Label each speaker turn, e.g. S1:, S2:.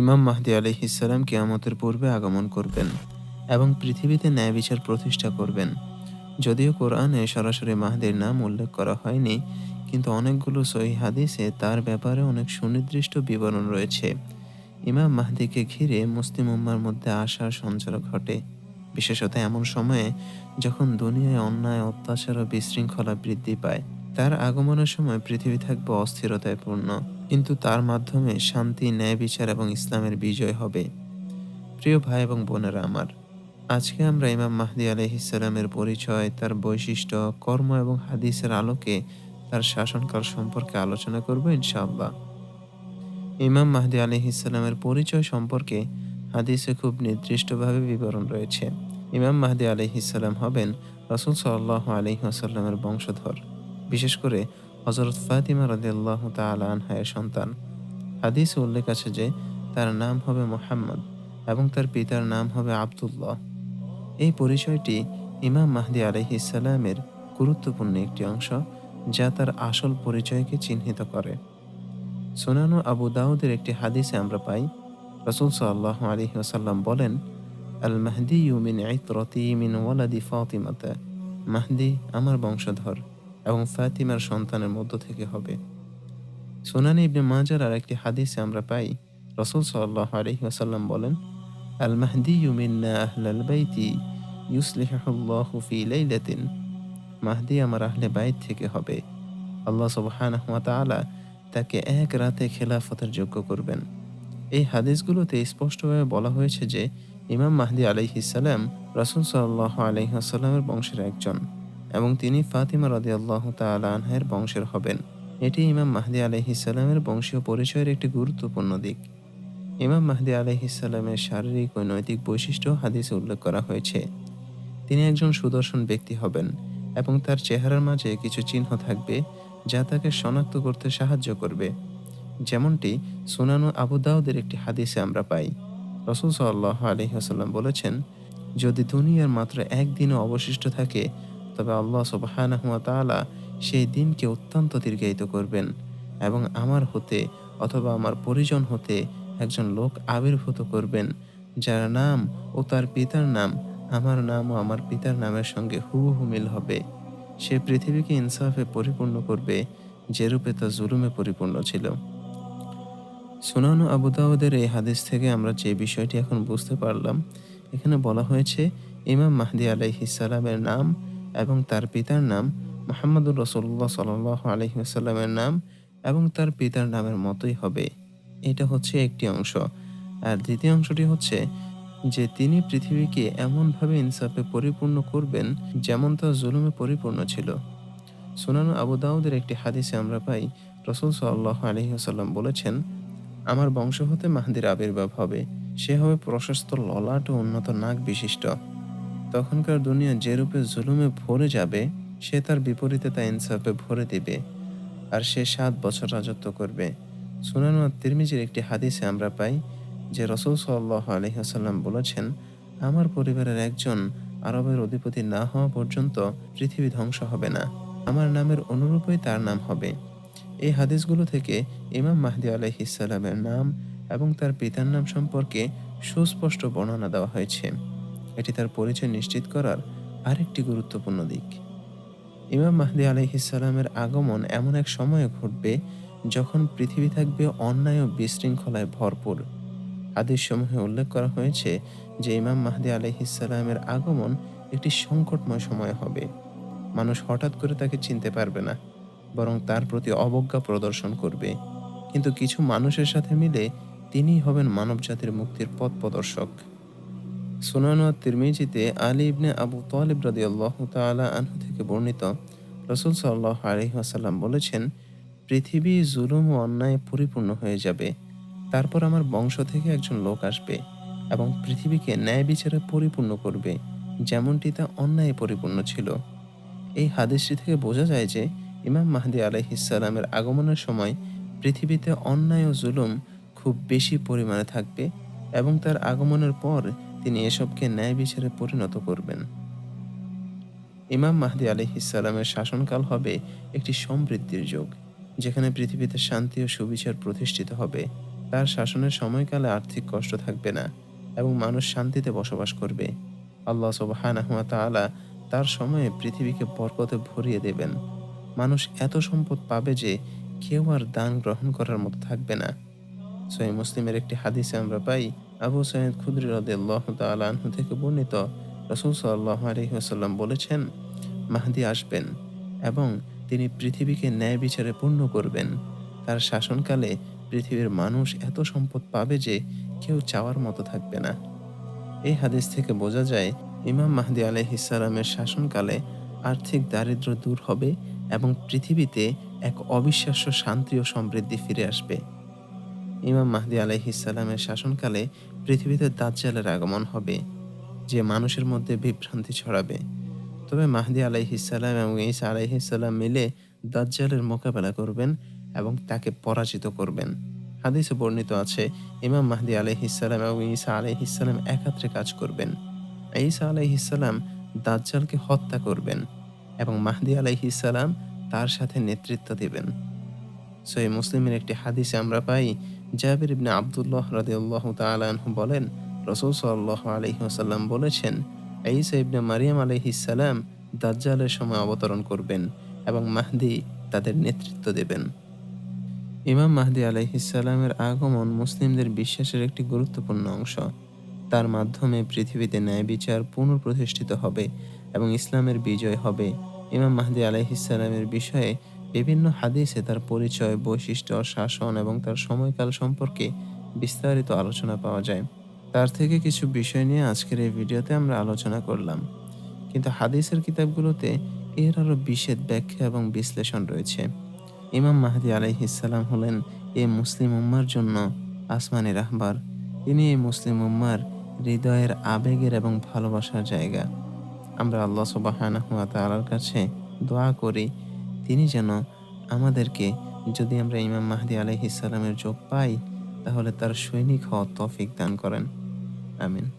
S1: ইমাম মাহদি আলহিসাল্লাম কিয়ামতের পূর্বে আগমন করবেন এবং পৃথিবীতে ন্যায় বিচার প্রতিষ্ঠা করবেন। যদিও কোরআনে সরাসরি মাহদির নাম উল্লেখ করা হয়নি, কিন্তু অনেকগুলো সহি হাদিসে তার ব্যাপারে অনেক সুনির্দিষ্ট বিবরণ রয়েছে। ইমাম মাহদিকে ঘিরে মুসলিম উম্মার মধ্যে আশার সঞ্চার ঘটে। বিশেষত এমন সময়ে যখন দুনিয়ায় অন্যায়, অত্যাচার ও বিশৃঙ্খলা বৃদ্ধি পায়, তার আগমনের সময় পৃথিবী থাকবে অস্থিরতায় পূর্ণ। কিন্তু তার মাধ্যমে শান্তি, ন্যায় বিচার এবং ইসলামের বিজয় হবে। প্রিয় ভাই এবং বোনেরা আমার, আজকে আমরা ইমাম মাহদি আলহিসাল্লামের পরিচয়, তার বৈশিষ্ট্য, কর্ম এবং হাদিসের আলোকে তার শাসনকাল সম্পর্কে আলোচনা করব ইনশাআল্লাহ। ইমাম মাহদি আলহিসাল্লামের পরিচয় সম্পর্কে হাদিসে খুব নির্দিষ্টভাবে বিবরণ রয়েছে। ইমাম মাহদি আলহিসাল্লাম হবেন রসুল সাল্লাহ আলহিহাসাল্লামের বংশধর। বিশেষ করে হজরত ফাতিমা রাদিয়াল্লাহ তালা আনহায়ের সন্তান। হাদিসে উল্লেখ আছে যে, তার নাম হবে মোহাম্মদ এবং তার পিতার নাম হবে আবদুল্লাহ। এই পরিচয়টি ইমাম মাহদি আলহিসাল্লামের গুরুত্বপূর্ণ একটি অংশ, যা তার আসল পরিচয়কে চিহ্নিত করে। সোনানো আবু দাউদের একটি হাদিসে আমরা পাই, রসুল সাল্লাহ আলী ওসাল্লাম বলেন আল মাহদি ইউমিন আইত রতি মিন ওয়ালাদি ফাতিমাতা। মাহদি, আমার বংশধর। এবং ফাতিমার সন্তানের মধ্য থেকে হবে। সোনানি ইবনে মাজার আর একটি হাদিসে আমরা পাই, রসুল সাল্লাহ আলী ওসাল্লাম বলেন আল মাহদি ইউমিন্না আহলাল বাইতি ইউসলিহুল্লাহু ফি লাইলাতিন। মাহদি আমার আহলে বাইত থেকে হবে। আল্লাহ সুবহানাহু ওয়া তাআলা তাকে এক রাতে খেলাফতের যোগ্য করবেন। এই হাদিসগুলোতে স্পষ্টভাবে বলা হয়েছে যে, ইমাম মাহদি আলাইহিসাল্লাম রাসুল সাল্লাহ আলহিহাসাল্লামের বংশের একজন। এবং তিনি ফাতিমা রদি আল্লাহ তালা আনহায়ের বংশের হবেন। এটি ইমাম মাহদি আলহিসাল্লামের বংশীয় পরিচয়ের একটি গুরুত্বপূর্ণ দিক। ইমাম মাহদি আলহিসাল্লামের শারীরিক ও নৈতিক বৈশিষ্ট্য হাদিসে উল্লেখ করা হয়েছে। তিনি একজন সুদর্শন ব্যক্তি হবেন এবং তার চেহারার মাঝে কিছু চিহ্ন থাকবে যা তাকে শনাক্ত করতে সাহায্য করবে। যেমনটি সুনানু আবু দাউদের একটি হাদিসে আমরা পাই। রসুল সাল্লাহ আলহিহাসাল্লাম বলেছেন, যদি দুনিয়ার মাত্র একদিনও অবশিষ্ট থাকে তবে আল্লাহ সুবাহানহুয়া সেই দিনকে অত্যন্ত দীর্ঘায়িত করবেন এবং আমার হতে অথবা আমার পরিজন হতে একজন লোক আবির্ভূত করবেন, যার নাম ও তার পিতার নাম আমার নাম ও আমার পিতার নামের সঙ্গে হুবহু মিল হবে। সে পৃথিবীকে ইনসাফে পরিপূর্ণ করবে, যে রূপে তা জুলুমে পরিপূর্ণ ছিল। সুনানু আবু দাউদের এই হাদিস থেকে আমরা যে বিষয়টি এখন বুঝতে পারলাম, এখানে বলা হয়েছে, ইমাম মাহদি আলাইহিসাল্লামের নাম এবং তার পিতার নাম মোহাম্মদুর রসুল্লাহ সাল আলহিসাল্লামের নাম এবং তার পিতার নামের মতোই হবে। এটা হচ্ছে একটি অংশ। আর দ্বিতীয় অংশটি হচ্ছে যে তিনি পৃথিবীকে এমনভাবে ইনসাফে পরিপূর্ণ করবেন যেমন তা জুলুমে পরিপূর্ণ ছিল। সুনানু আবু দাউদের একটি হাদিসে আমরা পাই, রসুল সাল্লাহ আলহিহাসাল্লাম বলেছেন, আমার বংশ হতে মাহাদির আবির্ভাব হবে। সে হবে প্রশস্ত ললাট ও উন্নত নাক বিশিষ্ট তখনকার দুনিয়া যেরূপে জুলুমে ভরে যাবে, সে তার বিপরীতে তা ইনসাফে ভরে দিবে। আর সে সাত বছর রাজত্ব করবে। সুনানু তিরমিজির একটি হাদিসে আমরা পাই যে রসুল সাল্লাহ আলহিহাসাল্লাম বলেছেন, আমার পরিবারের একজন আরবের অধিপতি না হওয়া পর্যন্ত পৃথিবী ধ্বংস হবে না। আমার নামের অনুরূপই তার নাম হবে। এই হাদিসগুলো থেকে ইমাম মাহদি আলহিসাল্লামের নাম এবং তার পিতার নাম সম্পর্কে সুস্পষ্ট বর্ণনা দেওয়া হয়েছে। এটি তার পরিচয় নিশ্চিত করার আরেকটি গুরুত্বপূর্ণ দিক। ইমাম মাহদি আলহিসাল্লামের আগমন এমন এক সময়ে ঘটবে যখন পৃথিবী থাকবে অন্যায় ও বিশৃঙ্খলায় ভরপুর। সমূহে উল্লেখ করা হয়েছে যে ইমাম মাহদি আলহিসাল্লামের আগমন একটি সংকটময় সময় হবে। মানুষ হঠাৎ করে তাকে চিনতে পারবে না, বরং তার প্রতি অবজ্ঞা প্রদর্শন করবে। কিন্তু কিছু মানুষের সাথে মিলে তিনিই হবেন মানবজাতির মুক্তির পথ প্রদর্শক। সুনানুয়া তিরমিজিতে আলী ইবনে আবু তালিব রাদি আল্লাহ তালা আনহু থেকে বর্ণিত, রসুল সাল্লাহ আলহিহাসাল্লাম বলেছেন, পৃথিবী জুলুম ও অন্যায় পরিপূর্ণ হয়ে যাবে। তারপর আমার বংশ থেকে একজন লোক আসবে এবং পৃথিবীকে ন্যায় বিচারে পরিপূর্ণ করবে, যেমনটি তা অন্যায় পরিপূর্ণ ছিল। এই হাদিসটি থেকে বোঝা যায় যে, ইমাম মাহদি আলাইহিসালামের আগমনের সময় পৃথিবীতে অন্যায় ও জুলুম খুব বেশি পরিমাণে থাকবে এবং তার আগমনের পর তিনি এসবকে ন্যায় বিচারে পরিণত করবেন। ইমাম মাহদি আলহিসাল্লামের শাসনকাল হবে একটি সমৃদ্ধির যুগ, যেখানে পৃথিবীতে শান্তি ও সুবিচার প্রতিষ্ঠিত হবে। তার শাসনের সময়কালে আর্থিক কষ্ট থাকবে না এবং মানুষ শান্তিতে বসবাস করবে। আল্লাহ সুবহানাহু ওয়া তাআলা তার সময়ে পৃথিবীকে বরকতে ভরিয়ে দেবেন। মানুষ এত সম্পদ পাবে যে কেউ আর দান গ্রহণ করার মতো থাকবে না। সহি মুসলিমের একটি হাদিসে আমরা পাই আবু সৈয়দ খুদরি রাদিয়াল্লাহু তাআলা আনহু থেকে বর্ণিত রাসূল সাল্লাল্লাহু আলাইহি ওয়াসাল্লাম বলেছেন, মাহদি আসবেন এবং তিনি পৃথিবীকে ন্যায় বিচারে পূর্ণ করবেন। তার শাসনকালে পৃথিবীর মানুষ এত সম্পদ পাবে যে কেউ চাওয়ার মতো থাকবে না। এই হাদিস থেকে বোঝা যায়, ইমাম মাহদি আলাইহিসালামের শাসনকালে আর্থিক দারিদ্র্য দূর হবে এবং পৃথিবীতে এক অবিশ্বাস্য শান্তি ও সমৃদ্ধি ফিরে আসবে। ইমাম মাহদি আলাইহিসালামের শাসনকালে পৃথিবীতে দাজ্জালের আগমন হবে, যে মানুষের মধ্যে বিভ্রান্তি ছড়াবে। তবে মাহদি আলাইহিসাল্লাম এবং ঈসা আলাইহিসাল্লাম মিলে দাজ্জালের মোকাবেলা করবেন এবং তাকে পরাজিত করবেন। হাদিসে বর্ণিত আছে, ইমাম মাহদি আলাইহিসাল্লাম এবং ঈসা আলাইহিসাল্লাম একাত্রে কাজ করবেন। ঈসা আলাইহিসাল্লাম দাজ্জালকে হত্যা করবেন এবং মাহদি আলাইহিসাল্লাম তার সাথে নেতৃত্ব দিবেন। সহি মুসলিমের একটি হাদিসে আমরা পাই জাবির ইবনে আবদুল্লাহ রাদিয়াল্লাহু তাআলা আনহু বলেন, রাসূল সাল্লাল্লাহু আলাইহি ওয়াসাল্লাম বলেছেন, ঈসা ইবনে মারিয়াম আলাইহিস সালাম দাজ্জালের সময় অবতরণ করবেন এবং মাহদি তাদের নেতৃত্ব দেবেন। ইমাম মাহদি আলাইহিস সালামের আগমন মুসলিমদের বিশ্বাসের একটি গুরুত্বপূর্ণ অংশ। তার মাধ্যমে পৃথিবীতে ন্যায় বিচার পুনঃপ্রতিষ্ঠিত হবে এবং ইসলামের বিজয় হবে। ইমাম মাহদি আলাইহিস সালামের বিষয়ে বিভিন্ন হাদিসে তার পরিচয়, বৈশিষ্ট্য, শাসন এবং তার সময়কাল সম্পর্কে বিস্তারিত আলোচনা পাওয়া যায়। তার থেকে কিছু বিষয় নিয়ে আজকের এই ভিডিওতে আমরা আলোচনা করলাম। কিন্তু হাদিসের কিতাবগুলোতে এর আরও বিশেষ ব্যাখ্যা এবং বিশ্লেষণ রয়েছে। ইমাম মাহদি আলাইহিসাল্লাম হলেন এই মুসলিম উম্মার জন্য আসমানি রাহবার। তিনি এই মুসলিম উম্মার হৃদয়ের আবেগের এবং ভালোবাসার জায়গা। আমরা আল্লাহ সুবাহানাহু ওয়া তাআলার কাছে দোয়া করি তিনি যেন আমাদেরকে, যদি আমরা ইমাম মাহদি আলহিসের যোগ পাই, তাহলে তার সৈনিক হওয়ার তফিক দান করেন। আমিন।